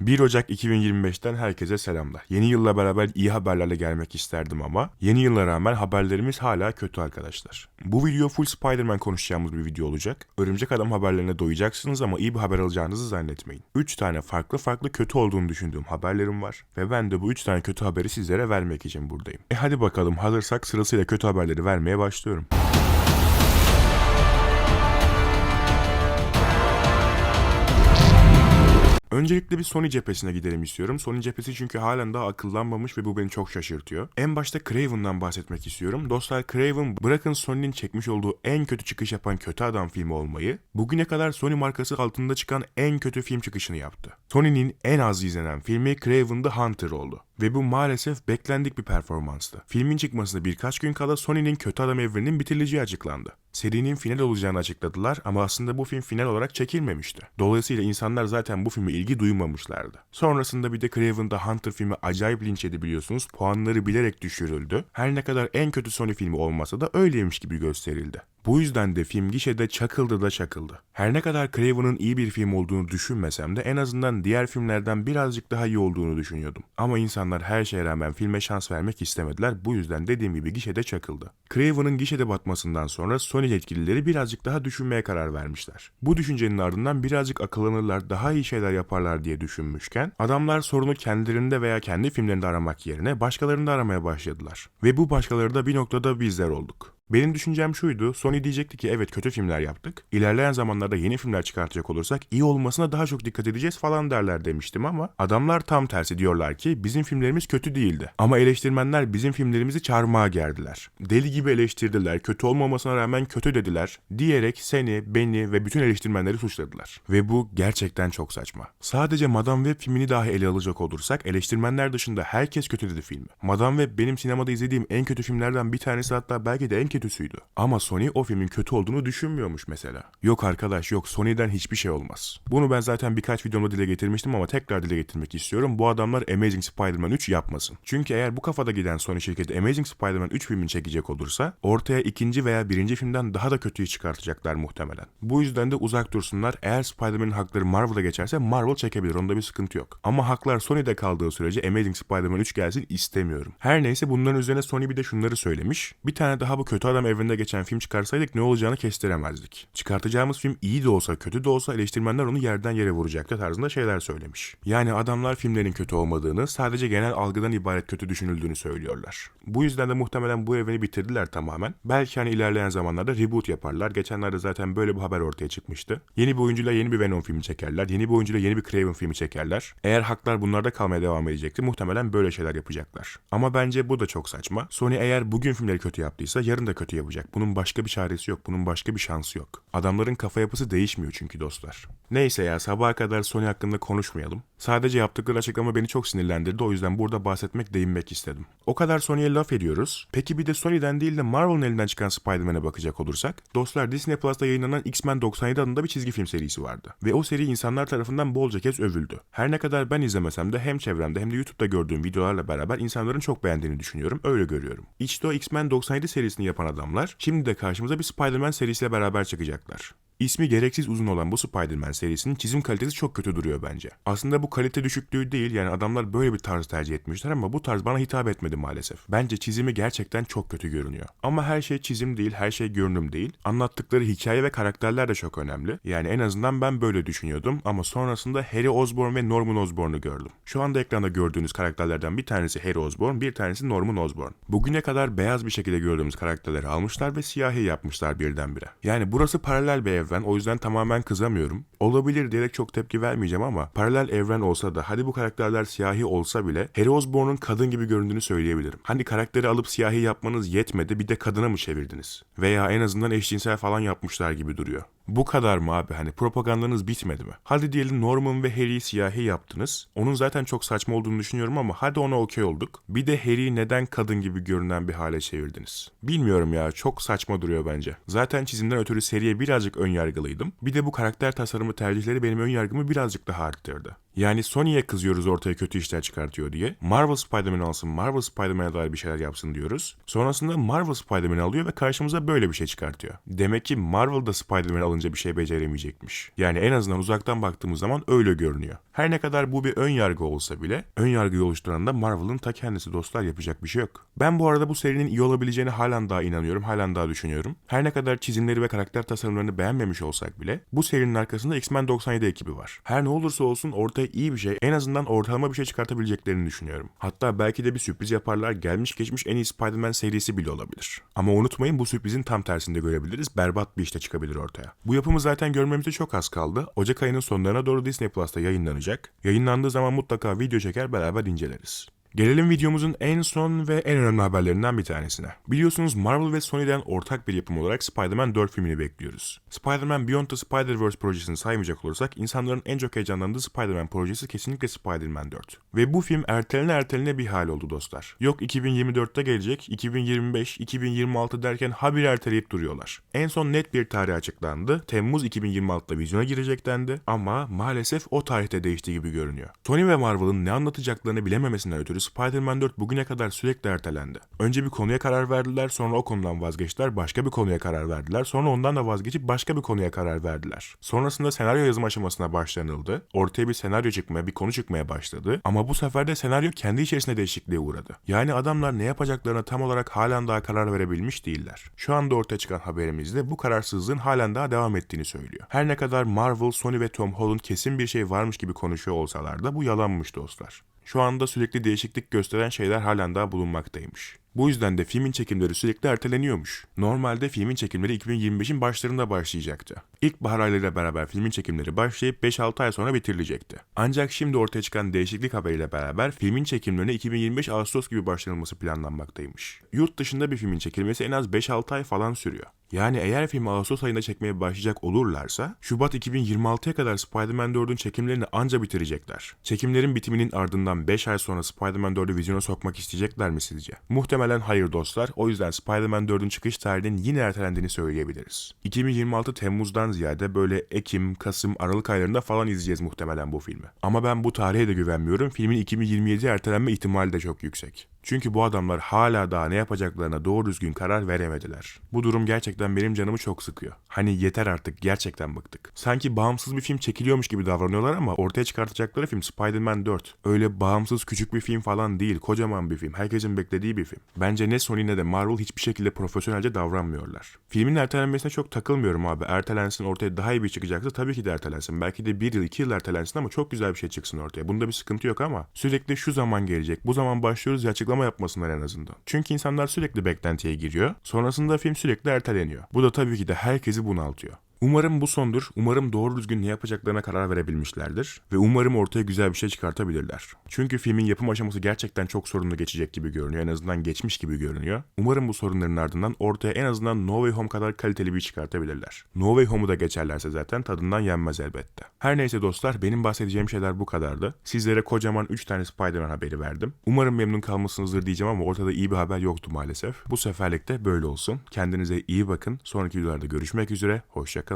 1 Ocak 2025'ten herkese selamlar. Yeni yılla beraber iyi haberlerle gelmek isterdim ama yeni yıla rağmen haberlerimiz hala kötü arkadaşlar. Bu video full Spider-Man konuşacağımız bir video olacak. Örümcek Adam haberlerine doyacaksınız ama iyi bir haber alacağınızı zannetmeyin. 3 tane farklı farklı kötü olduğunu düşündüğüm haberlerim var ve ben de bu 3 tane kötü haberi sizlere vermek için buradayım. E hadi bakalım hazırsak sırasıyla kötü haberleri vermeye başlıyorum. Öncelikle bir Sony cephesine gidelim istiyorum. Sony cephesi çünkü halen daha akıllanmamış ve bu beni çok şaşırtıyor. En başta Craven'dan bahsetmek istiyorum. Dostlar Craven bırakın Sony'nin çekmiş olduğu en kötü çıkış yapan kötü adam filmi olmayı, bugüne kadar Sony markası altında çıkan en kötü film çıkışını yaptı. Sony'nin en az izlenen filmi Craven the Hunter oldu. Ve bu maalesef beklendik bir performanstı. Filmin çıkmasına birkaç gün kala Sony'nin kötü adam evreninin bitirileceği açıklandı. Serinin final olacağını açıkladılar ama aslında bu film final olarak çekilmemişti. Dolayısıyla insanlar zaten bu filme ilgi duymamışlardı. Sonrasında bir de Craven the Hunter filmi acayip linç yedi biliyorsunuz. Puanları bilerek düşürüldü. Her ne kadar en kötü Sony filmi olmasa da öyleymiş gibi gösterildi. Bu yüzden de film gişede çakıldı da çakıldı. Her ne kadar Craven'ın iyi bir film olduğunu düşünmesem de en azından diğer filmlerden birazcık daha iyi olduğunu düşünüyordum. Ama insanlar her şeye rağmen filme şans vermek istemediler. Bu yüzden dediğim gibi gişede çakıldı. Craven'ın gişede batmasından sonra Sony yetkilileri birazcık daha düşünmeye karar vermişler. Bu düşüncenin ardından birazcık akıllanırlar, daha iyi şeyler yaparlar diye düşünmüşken adamlar sorunu kendilerinde veya kendi filmlerinde aramak yerine başkalarında aramaya başladılar. Ve bu başkaları da bir noktada bizler olduk. Benim düşüncem şuydu, Sony diyecekti ki evet kötü filmler yaptık. İlerleyen zamanlarda yeni filmler çıkartacak olursak iyi olmasına daha çok dikkat edeceğiz falan derler demiştim ama adamlar tam tersi diyorlar ki bizim filmlerimiz kötü değildi. Ama eleştirmenler bizim filmlerimizi çarmıha gerdiler. Deli gibi eleştirdiler, kötü olmamasına rağmen kötü dediler diyerek seni, beni ve bütün eleştirmenleri suçladılar. Ve bu gerçekten çok saçma. Sadece Madame Web filmini dahi ele alacak olursak eleştirmenler dışında herkes kötü dedi filmi. Madame Web benim sinemada izlediğim en kötü filmlerden bir tanesi hatta belki de en kötüsüydü. Ama Sony o filmin kötü olduğunu düşünmüyormuş mesela. Yok arkadaş yok Sony'den hiçbir şey olmaz. Bunu ben zaten birkaç videomda dile getirmiştim ama tekrar dile getirmek istiyorum. Bu adamlar Amazing Spider-Man 3 yapmasın. Çünkü eğer bu kafada giden Sony şirketi Amazing Spider-Man 3 filmini çekecek olursa ortaya ikinci veya birinci filmden daha da kötüyü çıkartacaklar muhtemelen. Bu yüzden de uzak dursunlar. Eğer Spider-Man'in hakları Marvel'a geçerse Marvel çekebilir. Onda bir sıkıntı yok. Ama haklar Sony'de kaldığı sürece Amazing Spider-Man 3 gelsin istemiyorum. Her neyse bunların üzerine Sony bir de şunları söylemiş. Bir tane daha bu kötü adam evreninde geçen film çıkarsaydık ne olacağını kestiremezdik. Çıkartacağımız film iyi de olsa kötü de olsa eleştirmenler onu yerden yere vuracaktı tarzında şeyler söylemiş. Yani adamlar filmlerin kötü olmadığını sadece genel algıdan ibaret kötü düşünüldüğünü söylüyorlar. Bu yüzden de muhtemelen bu evreni bitirdiler tamamen. Belki hani ilerleyen zamanlarda reboot yaparlar. Geçenlerde zaten böyle bir haber ortaya çıkmıştı. Yeni bir oyuncuyla yeni bir Venom filmi çekerler. Yeni bir oyuncuyla yeni bir Craven filmi çekerler. Eğer haklar bunlarda kalmaya devam edecekti muhtemelen böyle şeyler yapacaklar. Ama bence bu da çok saçma. Sony eğer bugün filmleri kötü yaptıysa yarın da kötü yapacak. Bunun başka bir çaresi yok. Bunun başka bir şansı yok. Adamların kafa yapısı değişmiyor çünkü dostlar. Neyse ya sabaha kadar Sony hakkında konuşmayalım. Sadece yaptıkları açıklama beni çok sinirlendirdi. O yüzden burada bahsetmek, değinmek istedim. O kadar Sony'ye laf ediyoruz. Peki bir de Sony'den değil de Marvel'ın elinden çıkan Spider-Man'e bakacak olursak. Dostlar Disney Plus'ta yayınlanan X-Men 97 adında bir çizgi film serisi vardı. Ve o seri insanlar tarafından bolca kez övüldü. Her ne kadar ben izlemesem de hem çevremde hem de YouTube'da gördüğüm videolarla beraber insanların çok beğendiğini düşünüyorum. Öyle görüyorum. İşte o X-Men 97 serisini yapan adamlar şimdi de karşımıza bir Spider-Man serisiyle beraber çıkacaklar. İsmi gereksiz uzun olan bu Spider-Man serisinin çizim kalitesi çok kötü duruyor bence. Aslında bu kalite düşüklüğü değil yani adamlar böyle bir tarz tercih etmişler ama bu tarz bana hitap etmedi maalesef. Bence çizimi gerçekten çok kötü görünüyor. Ama her şey çizim değil, her şey görünüm değil. Anlattıkları hikaye ve karakterler de çok önemli. Yani en azından ben böyle düşünüyordum ama sonrasında Harry Osborn ve Norman Osborn'u gördüm. Şu anda ekranda gördüğünüz karakterlerden bir tanesi Harry Osborn, bir tanesi Norman Osborn. Bugüne kadar beyaz bir şekilde gördüğümüz karakterleri almışlar ve siyahi yapmışlar birdenbire. Yani burası paralel bir evren o yüzden tamamen kızamıyorum. Olabilir diyerek çok tepki vermeyeceğim ama paralel evren olsa da hadi bu karakterler siyahi olsa bile Harry Osborn'un kadın gibi göründüğünü söyleyebilirim. Hani karakteri alıp siyahi yapmanız yetmedi bir de kadına mı çevirdiniz? Veya en azından eşcinsel falan yapmışlar gibi duruyor. Bu kadar mı abi hani propagandanız bitmedi mi? Hadi diyelim Norman ve Harry'i siyahi yaptınız. Onun zaten çok saçma olduğunu düşünüyorum ama hadi ona okey olduk. Bir de Harry'i neden kadın gibi görünen bir hale çevirdiniz? Bilmiyorum ya çok saçma duruyor bence. Zaten çizimden ötürü seriye birazcık ön yargılıydım. Bir de bu karakter tasarımı tercihleri benim ön yargımı birazcık daha arttırdı. Yani Sony'ye kızıyoruz ortaya kötü işler çıkartıyor diye. Marvel Spider-Man alsın, Marvel Spider-Man'e dair bir şeyler yapsın diyoruz. Sonrasında Marvel Spider-Man alıyor ve karşımıza böyle bir şey çıkartıyor. Demek ki Marvel da Spider-Man alınca bir şey beceremeyecekmiş. Yani en azından uzaktan baktığımız zaman öyle görünüyor. Her ne kadar bu bir ön yargı olsa bile ön yargıyı oluşturan da Marvel'ın ta kendisi dostlar yapacak bir şey yok. Ben bu arada bu serinin iyi olabileceğine halen daha inanıyorum, halen daha düşünüyorum. Her ne kadar çizimleri ve karakter tasarımlarını beğenmemiş olsak bile bu serinin arkasında X-Men 97 ekibi var. Her ne olursa olsun ortaya iyi bir şey, en azından ortalama bir şey çıkartabileceklerini düşünüyorum. Hatta belki de bir sürpriz yaparlar, gelmiş geçmiş en iyi Spider-Man serisi bile olabilir. Ama unutmayın bu sürprizin tam tersinde görebiliriz, berbat bir işte çıkabilir ortaya. Bu yapımı zaten görmemize çok az kaldı. Ocak ayının sonlarına doğru Disney Plus'ta yayınlanacak. Yayınlandığı zaman mutlaka video çeker beraber inceleriz. Gelelim videomuzun en son ve en önemli haberlerinden bir tanesine. Biliyorsunuz Marvel ve Sony'den ortak bir yapım olarak Spider-Man 4 filmini bekliyoruz. Spider-Man Beyond the Spider-Verse projesini saymayacak olursak insanların en çok heyecanlandığı Spider-Man projesi kesinlikle Spider-Man 4. Ve bu film ertelene ertelene bir hal oldu dostlar. Yok 2024'te gelecek, 2025, 2026 derken habire erteleyip duruyorlar. En son net bir tarih açıklandı. Temmuz 2026'da vizyona girecek dendi ama maalesef o tarihte değişti gibi görünüyor. Sony ve Marvel'ın ne anlatacaklarını bilememesinden ötürü Spider-Man 4 bugüne kadar sürekli ertelendi. Önce bir konuya karar verdiler, sonra o konudan vazgeçtiler, başka bir konuya karar verdiler, sonra ondan da vazgeçip başka bir konuya karar verdiler. Sonrasında senaryo yazım aşamasına başlanıldı. Ortaya bir senaryo çıkmaya, bir konu çıkmaya başladı. Ama bu sefer de senaryo kendi içerisinde değişikliğe uğradı. Yani adamlar ne yapacaklarına tam olarak halen daha karar verebilmiş değiller. Şu anda ortaya çıkan haberimizde bu kararsızlığın halen daha devam ettiğini söylüyor. Her ne kadar Marvel, Sony ve Tom Holland kesin bir şey varmış gibi konuşuyor olsalar da bu yalanmış dostlar. Şu anda sürekli değişiklik gösteren şeyler halen daha bulunmaktaymış. Bu yüzden de filmin çekimleri sürekli erteleniyormuş. Normalde filmin çekimleri 2025'in başlarında başlayacaktı. İlkbahar aylarıyla beraber filmin çekimleri başlayıp 5-6 ay sonra bitirilecekti. Ancak şimdi ortaya çıkan değişiklik haberiyle beraber filmin çekimlerine 2025 Ağustos gibi başlanılması planlanmaktaymış. Yurt dışında bir filmin çekilmesi en az 5-6 ay falan sürüyor. Yani eğer filmi Ağustos ayında çekmeye başlayacak olurlarsa Şubat 2026'ya kadar Spider-Man 4'ün çekimlerini anca bitirecekler. Çekimlerin bitiminin ardından 5 ay sonra Spider-Man 4'ü vizyona sokmak isteyecekler mi sizce? Muhtemelen hayır dostlar. O yüzden Spider-Man 4'ün çıkış tarihinin yine ertelendiğini söyleyebiliriz. 2026 Temmuz'dan ziyade böyle Ekim, Kasım, Aralık aylarında falan izleyeceğiz muhtemelen bu filmi. Ama ben bu tarihe de güvenmiyorum. Filmin 2027 ertelenme ihtimali de çok yüksek. Çünkü bu adamlar hala daha ne yapacaklarına doğru düzgün karar veremediler. Bu durum gerçekten benim canımı çok sıkıyor. Hani yeter artık gerçekten bıktık. Sanki bağımsız bir film çekiliyormuş gibi davranıyorlar ama ortaya çıkartacakları film Spider-Man 4. Öyle bağımsız küçük bir film falan değil, kocaman bir film. Herkesin beklediği bir film. Bence ne Sony ne de Marvel hiçbir şekilde profesyonelce davranmıyorlar. Filmin ertelenmesine çok takılmıyorum abi. Ertelensin ortaya daha iyi bir çıkacaksa tabii ki de ertelensin. Belki de bir yıl iki yıl ertelensin ama çok güzel bir şey çıksın ortaya. Bunda bir sıkıntı yok ama sürekli şu zaman gelecek, bu zaman başlıyoruz ya açıklama yapmasınlar en azından. Çünkü insanlar sürekli beklentiye giriyor. Sonrasında film sürekli erteleniyor. Bu da tabii ki de herkesi bunaltıyor. Umarım bu sondur. Umarım doğru düzgün ne yapacaklarına karar verebilmişlerdir. Ve umarım ortaya güzel bir şey çıkartabilirler. Çünkü filmin yapım aşaması gerçekten çok sorunlu geçecek gibi görünüyor. En azından geçmiş gibi görünüyor. Umarım bu sorunların ardından ortaya en azından No Way Home kadar kaliteli bir çıkartabilirler. No Way Home'u da geçerlerse zaten tadından yenmez elbette. Her neyse dostlar benim bahsedeceğim şeyler bu kadardı. Sizlere kocaman 3 tane Spider-Man haberi verdim. Umarım memnun kalmışsınızdır diyeceğim ama ortada iyi bir haber yoktu maalesef. Bu seferlik de böyle olsun. Kendinize iyi bakın. Sonraki videolarda görüşmek üzere. Hoşçakalın.